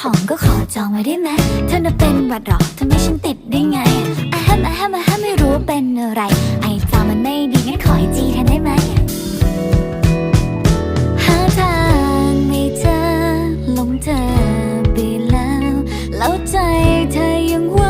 ของก็ขอจองไว้ได้ไหมเธอน่ะเป็นหวัดหรอทำให้ฉันติดได้ไงอะฮัมอะฮัมอะฮัมไม่รู้เป็นอะไร ไอ้ฟามันไม่ดีงั้นขอให้จีแทนได้ไหมหาทางไม่เจอลงเธอไปแล้ว แล้วใจเธอยังว่า